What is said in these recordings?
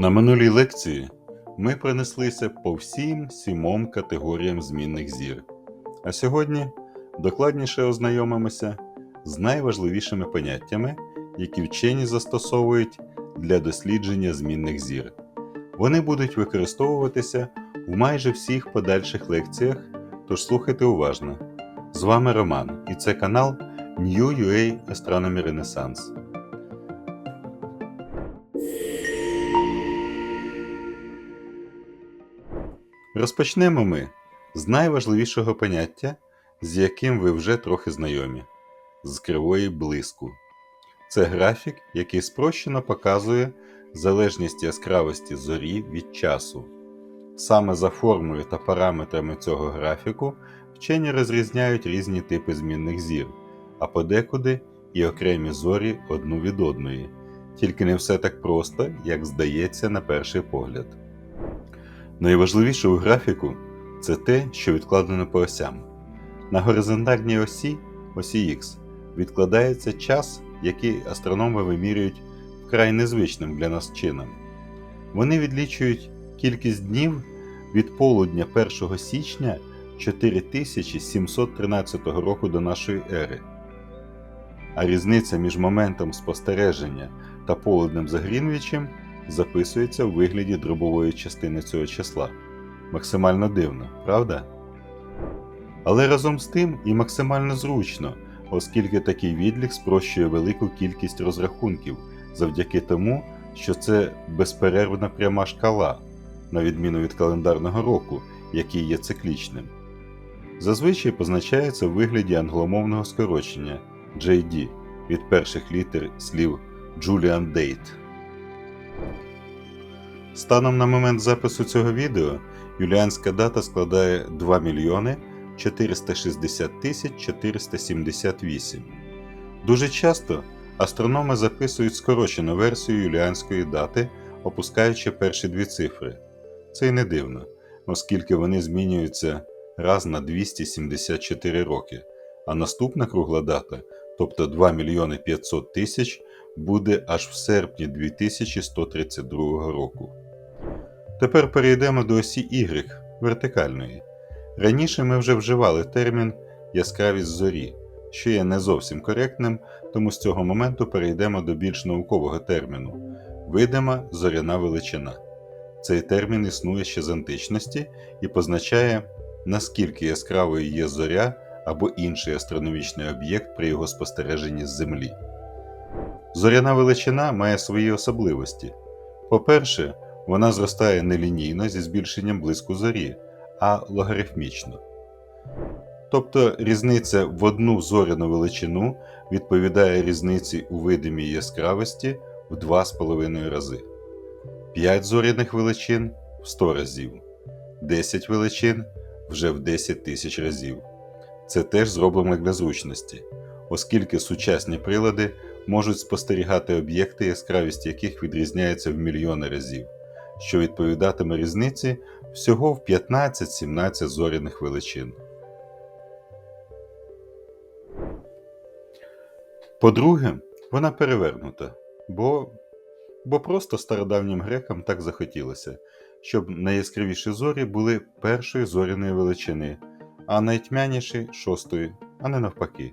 На минулій лекції ми пронеслися по всім сімом категоріям змінних зір. А сьогодні докладніше ознайомимося з найважливішими поняттями, які вчені застосовують для дослідження змінних зір. Вони будуть використовуватися в майже всіх подальших лекціях, тож слухайте уважно. З вами Роман, і це канал New UA Astronomy Renaissance. Розпочнемо ми з найважливішого поняття, з яким ви вже трохи знайомі з кривої блиску. Це графік, який спрощено показує залежність яскравості зорі від часу. Саме за формою та параметрами цього графіку вчені розрізняють різні типи змінних зір, а подекуди і окремі зорі одну від одної. Тільки не все так просто, як здається на перший погляд. Найважливіше у графіку це те, що відкладено по осям. На горизонтальній осі, осі Х, відкладається час, який астрономи вимірюють вкрай незвичним для нас чином. Вони відлічують кількість днів від полудня 1 січня 4713 року до нашої ери. А різниця між моментом спостереження та полуднем за Грінвічем записується в вигляді дробової частини цього числа. Максимально дивно, правда? Але разом з тим і максимально зручно, оскільки такий відлік спрощує велику кількість розрахунків завдяки тому, що це безперервна пряма шкала, на відміну від календарного року, який є циклічним. Зазвичай позначається в вигляді англомовного скорочення JD від перших літер слів Julian Date. Станом на момент запису цього відео юліанська дата складає 2 мільйони 460 тисяч 478. Дуже часто астрономи записують скорочену версію юліанської дати, опускаючи перші дві цифри. Це й не дивно, оскільки вони змінюються раз на 274 роки, а наступна кругла дата, тобто 2 мільйони 500 тисяч, буде аж в серпні 2132 року. Тепер перейдемо до осі Y вертикальної. Раніше ми вже вживали термін яскравість зорі, що є не зовсім коректним, тому з цього моменту перейдемо до більш наукового терміну видима зоряна величина. Цей термін існує ще з античності і позначає, наскільки яскравою є зоря або інший астрономічний об'єкт при його спостереженні з Землі. Зоряна величина має свої особливості. По-перше, вона зростає не лінійно зі збільшенням блиску зорі, а логарифмічно. Тобто різниця в одну зоряну величину відповідає різниці у видимій яскравості в 2,5 рази, 5 зоряних величин в 100 разів, 10 величин вже в 10 тисяч разів. Це теж зроблено для зручності, оскільки сучасні прилади можуть спостерігати об'єкти, яскравість яких відрізняється в мільйони разів, що відповідатиме різниці всього в 15-17 зоряних величин. По-друге, вона перевернута, бо, бо просто стародавнім грекам так захотілося, щоб найяскравіші зорі були першої зоряної величини, а найтьмяніші шостої, а не навпаки.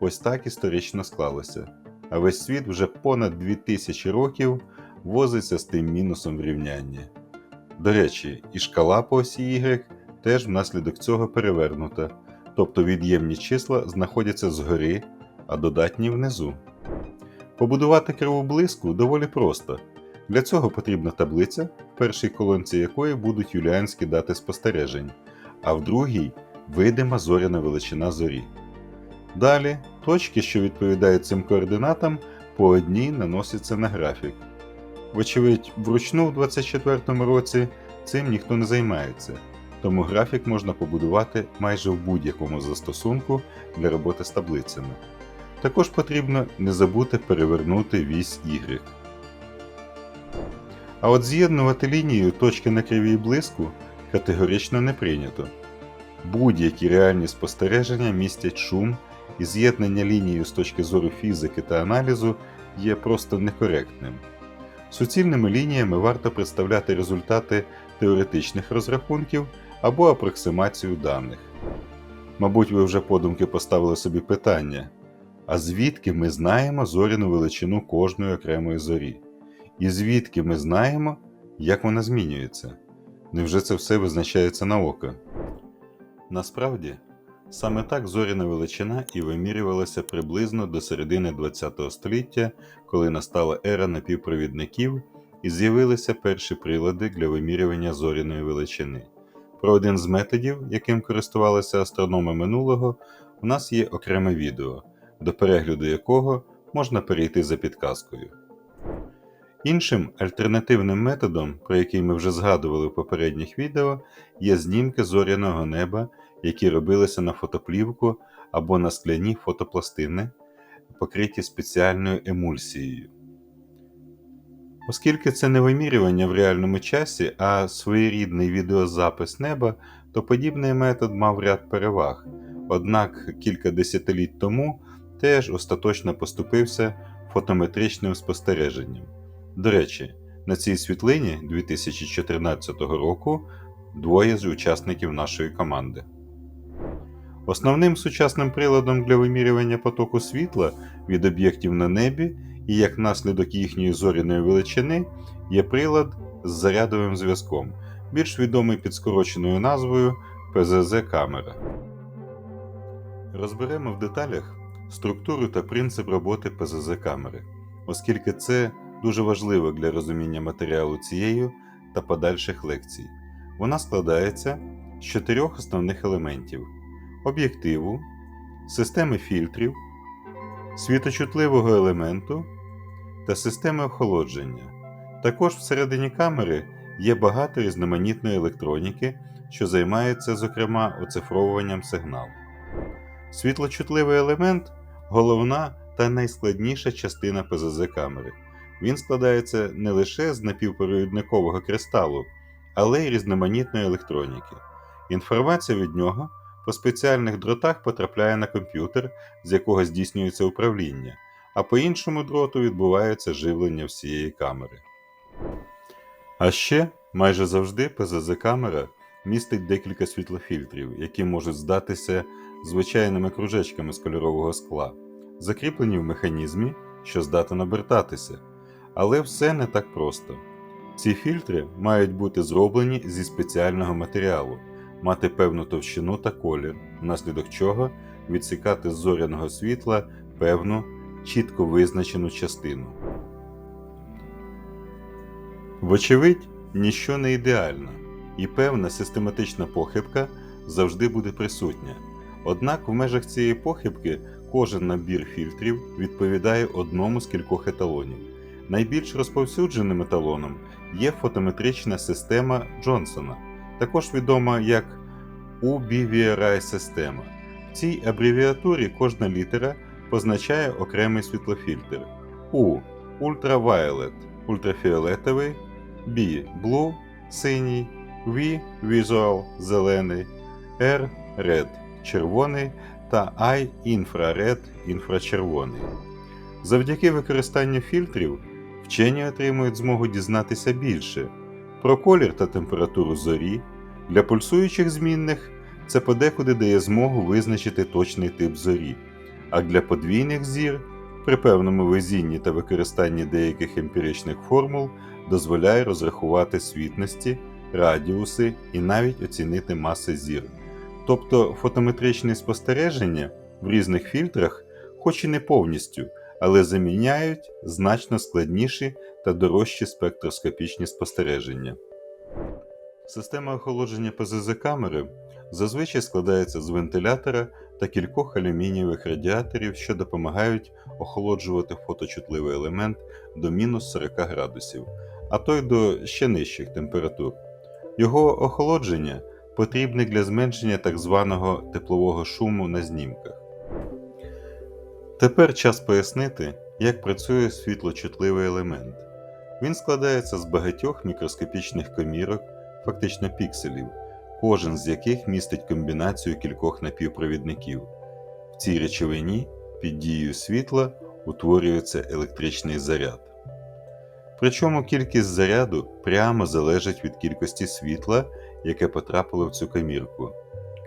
Ось так історично склалося. А весь світ вже понад 2000 років возиться з тим мінусом в рівнянні. До речі, і шкала по осі Y теж внаслідок цього перевернута, тобто від'ємні числа знаходяться згори, а додатні внизу. Побудувати криву блиску доволі просто. Для цього потрібна таблиця, в першій колонці якої будуть юліанські дати спостережень, а в другій видима зоряна величина зорі. Далі точки, що відповідають цим координатам, по одній наносяться на графік. Вочевидь, вручну в 24-му році цим ніхто не займається, тому графік можна побудувати майже в будь-якому застосунку для роботи з таблицями. Також потрібно не забути перевернути вісь Y. А от з'єднувати лінію точки на кривій блиску категорично не прийнято. Будь-які реальні спостереження містять шум, і з'єднання лінією з точки зору фізики та аналізу є просто некоректним. Суцільними лініями варто представляти результати теоретичних розрахунків або апроксимацію даних. Мабуть, ви вже подумки поставили собі питання: а звідки ми знаємо зоряну величину кожної окремої зорі? І звідки ми знаємо, як вона змінюється? Невже це все визначається на? Насправді, саме так зоряна величина і вимірювалася приблизно до середини ХХ століття, коли настала ера напівпровідників і з'явилися перші прилади для вимірювання зоряної величини. Про один з методів, яким користувалися астрономи минулого, у нас є окреме відео, до перегляду якого можна перейти за підказкою. Іншим альтернативним методом, про який ми вже згадували в попередніх відео, є знімки зоряного неба, які робилися на фотоплівку або на скляні фотопластини, покриті спеціальною емульсією. Оскільки це не вимірювання в реальному часі, а своєрідний відеозапис неба, то подібний метод мав ряд переваг, однак кілька десятиліть тому теж остаточно поступився фотометричним спостереженням. До речі, на цій світлині 2014 року двоє з учасників нашої команди. Основним сучасним приладом для вимірювання потоку світла від об'єктів на небі і як наслідок їхньої зоряної величини є прилад з зарядовим зв'язком, більш відомий під скороченою назвою ПЗЗ-камера. Розберемо в деталях структуру та принцип роботи ПЗЗ-камери, оскільки це дуже важливо для розуміння матеріалу цієї та подальших лекцій. Вона складається з чотирьох основних елементів: об'єктиву, системи фільтрів, світочутливого елементу та системи охолодження. Також всередині камери є багато різноманітної електроніки, що займається, зокрема, оцифровуванням сигналу. Світлочутливий елемент головна та найскладніша частина ПЗЗ камери. Він складається не лише з напівпровідникового кристалу, але й різноманітної електроніки. Інформація від нього по спеціальних дротах потрапляє на комп'ютер, з якого здійснюється управління, а по іншому дроту відбувається живлення всієї камери. А ще майже завжди ПЗЗ-камера містить декілька світлофільтрів, які можуть здатися звичайними кружечками з кольорового скла, закріплені в механізмі, що здатен обертатися. Але все не так просто. Ці фільтри мають бути зроблені зі спеціального матеріалу, мати певну товщину та колір, внаслідок чого відсікати з зоряного світла певну чітко визначену частину. Вочевидь, ніщо не ідеально, і певна систематична похибка завжди буде присутня. Однак в межах цієї похибки кожен набір фільтрів відповідає одному з кількох еталонів. Найбільш розповсюдженим еталоном є фотометрична система Джонсона, також відома як UBVRI система. В цій абревіатурі кожна літера позначає окремий світлофільтр. U Ultraviolet ультрафіолетовий, B Blue синій, V Visual зелений, R Red червоний та I Infrared інфрачервоний. Завдяки використанню фільтрів вчені отримують змогу дізнатися більше про колір та температуру зорі. Для пульсуючих змінних це подекуди дає змогу визначити точний тип зорі, а для подвійних зір при певному везінні та використанні деяких емпіричних формул дозволяє розрахувати світності, радіуси і навіть оцінити маси зір. Тобто фотометричні спостереження в різних фільтрах, хоч і не повністю, але заміняють значно складніші та дорожчі спектроскопічні спостереження. Система охолодження ПЗЗ камери зазвичай складається з вентилятора та кількох алюмінієвих радіаторів, що допомагають охолоджувати фоточутливий елемент до мінус 40 градусів, а то й до ще нижчих температур. Його охолодження потрібне для зменшення так званого теплового шуму на знімках. Тепер час пояснити, як працює світлочутливий елемент. Він складається з багатьох мікроскопічних комірок, фактично пікселів, кожен з яких містить комбінацію кількох напівпровідників. В цій речовині під дією світла утворюється електричний заряд. Причому кількість заряду прямо залежить від кількості світла, яке потрапило в цю камірку.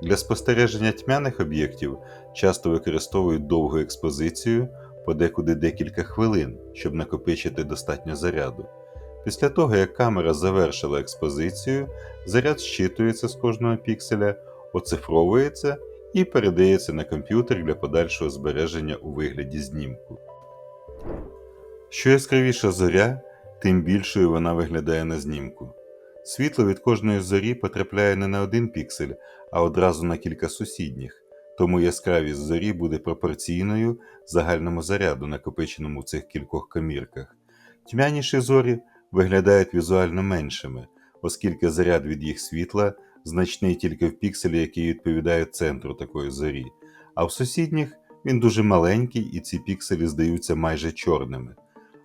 Для спостереження тьмяних об'єктів часто використовують довгу експозицію, подекуди декілька хвилин, щоб накопичити достатньо заряду. Після того, як камера завершила експозицію, заряд щитується з кожного пікселя, оцифровується і передається на комп'ютер для подальшого збереження у вигляді знімку. Що яскравіша зоря, тим більшою вона виглядає на знімку. Світло від кожної зорі потрапляє не на один піксель, а одразу на кілька сусідніх, тому яскравість зорі буде пропорційною загальному заряду, накопиченому в цих кількох комірках. Тьмяніші зорі виглядають візуально меншими, оскільки заряд від їх світла значний тільки в пікселі, який відповідає центру такої зорі, а в сусідніх він дуже маленький і ці пікселі здаються майже чорними.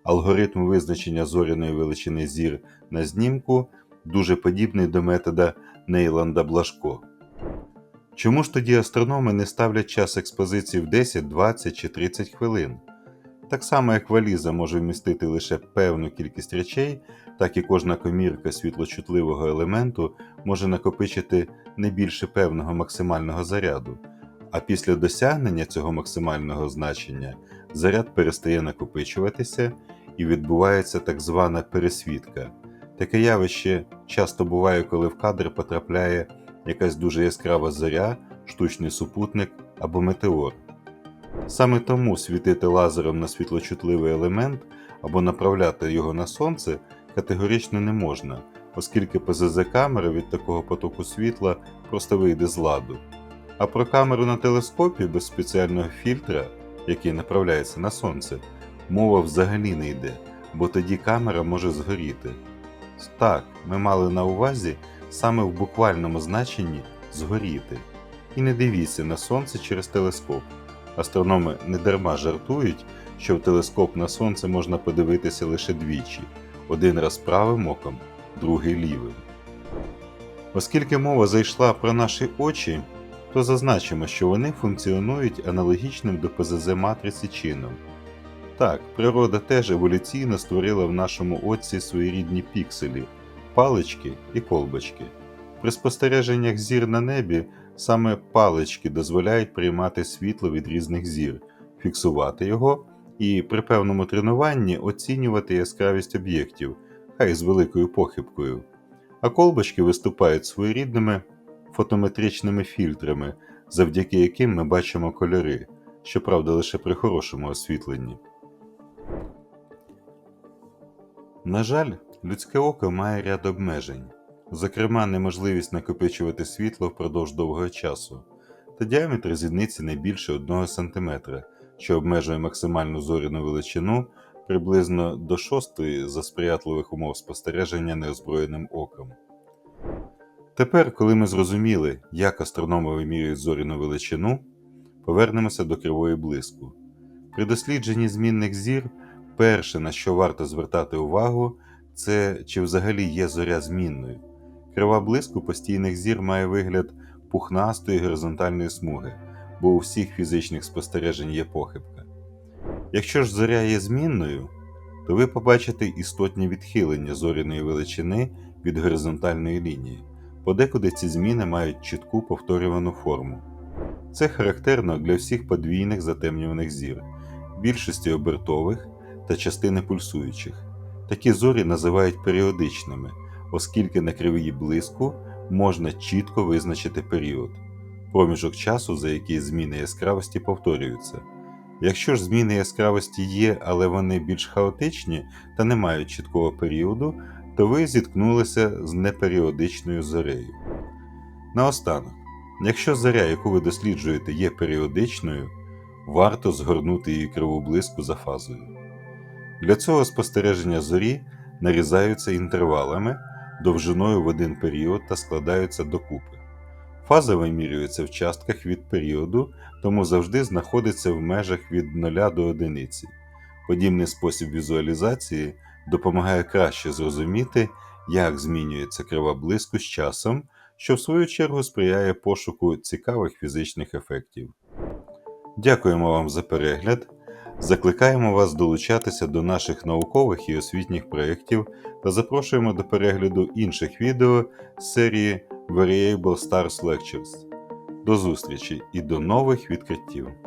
Алгоритм визначення зоряної величини зір на знімку дуже подібний до метода Нейланда Блашко. Чому ж тоді астрономи не ставлять час експозиції в 10, 20 чи 30 хвилин? Так само, як валіза може вмістити лише певну кількість речей, так і кожна комірка світлочутливого елементу може накопичити не більше певного максимального заряду, а після досягнення цього максимального значення заряд перестає накопичуватися і відбувається так звана пересвітка. Таке явище часто буває, коли в кадр потрапляє якась дуже яскрава зоря, штучний супутник або метеор. Саме тому світити лазером на світлочутливий елемент або направляти його на сонце категорично не можна, оскільки ПЗЗ камера від такого потоку світла просто вийде з ладу. А про камеру на телескопі без спеціального фільтра, який направляється на сонце, мова взагалі не йде, бо тоді камера може згоріти. Так, ми мали на увазі саме в буквальному значенні згоріти. І не дивіться на сонце через телескоп. Астрономи не дарма жартують, що в телескоп на сонце можна подивитися лише двічі: один раз правим оком, другий лівим. Оскільки мова зайшла про наші очі, то зазначимо, що вони функціонують аналогічним до ПЗЗ матриці чином. Так, природа теж еволюційно створила в нашому оці своєрідні пікселі, палички і колбочки. При спостереженнях зір на небі саме палички дозволяють приймати світло від різних зір, фіксувати його і при певному тренуванні оцінювати яскравість об'єктів, хай з великою похибкою. А колбочки виступають своєрідними фотометричними фільтрами, завдяки яким ми бачимо кольори, щоправда лише при хорошому освітленні. На жаль, людське око має ряд обмежень, зокрема, неможливість накопичувати світло впродовж довгого часу, та діаметр зідниці не більше 1 см, що обмежує максимальну зоряну величину приблизно до 6 за сприятливих умов спостереження неозброєним оком. Тепер, коли ми зрозуміли, як астрономи вимірюють зоряну величину, повернемося до кривої блиску. При дослідженні змінних зір перше, на що варто звертати увагу, це чи взагалі є зоря змінною. Крива блиску постійних зір має вигляд пухнастої горизонтальної смуги, бо у всіх фізичних спостережень є похибка. Якщо ж зоря є змінною, то ви побачите істотні відхилення зоряної величини від горизонтальної лінії. Подекуди ці зміни мають чітку повторювану форму. Це характерно для всіх подвійних затемнюваних зір, більшості обертових та частини пульсуючих. Такі зорі називають періодичними, оскільки на кривії блиску можна чітко визначити період, проміжок часу, за який зміни яскравості повторюються. Якщо ж зміни яскравості є, але вони більш хаотичні та не мають чіткого періоду, то ви зіткнулися з неперіодичною зорею. Наостанок, якщо зоря, яку ви досліджуєте, є періодичною, варто згорнути її криву блиску за фазою. Для цього спостереження зорі нарізаються інтервалами довжиною в один період та складаються докупи. Фаза вимірюється в частках від періоду, тому завжди знаходиться в межах від 0 до 1. Подібний спосіб візуалізації допомагає краще зрозуміти, як змінюється крива блиску з часом, що в свою чергу сприяє пошуку цікавих фізичних ефектів. Дякуємо вам за перегляд. Закликаємо вас долучатися до наших наукових і освітніх проєктів та запрошуємо до перегляду інших відео з серії Variable Stars Lectures. До зустрічі і до нових відкриттів!